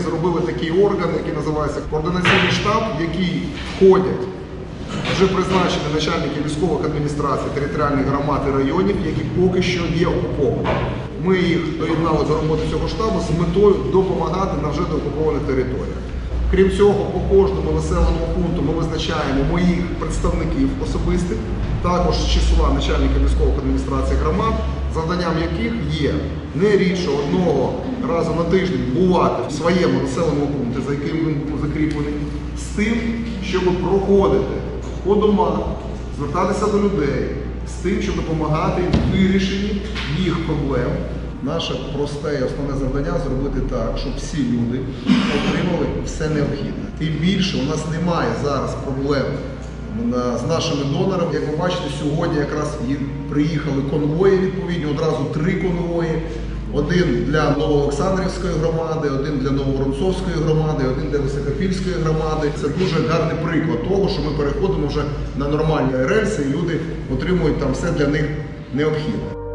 зробили такий орган, який називається координаційний штаб, в який входять вже призначені начальники військових адміністрацій, територіальних громад і районів, які поки що є окуповані. Ми їх доєднали до роботи цього штабу з метою допомагати на вже деокупованих територіях. Крім цього, по кожному населеному пункту ми визначаємо моїх представників особистих, також з числа начальників військових адміністрацій громад, завданням яких є не рідше одного разу на тиждень бувати в своєму населеному пункті, за яким він був закріплений, з тим, щоб проходити по домах, звертатися до людей, з тим, щоб допомагати вирішенні їх проблем. Наше просте і основне завдання зробити так, щоб всі люди все необхідне. Тим більше у нас немає зараз проблем з нашими донорами. Як ви бачите, сьогодні якраз приїхали конвої відповідні, одразу три конвої. Один для Новоолександрівської громади, один для Новоронцовської громади, один для Високопільської громади. Це дуже гарний приклад того, що ми переходимо вже на нормальні рельси і люди отримують там все для них необхідне.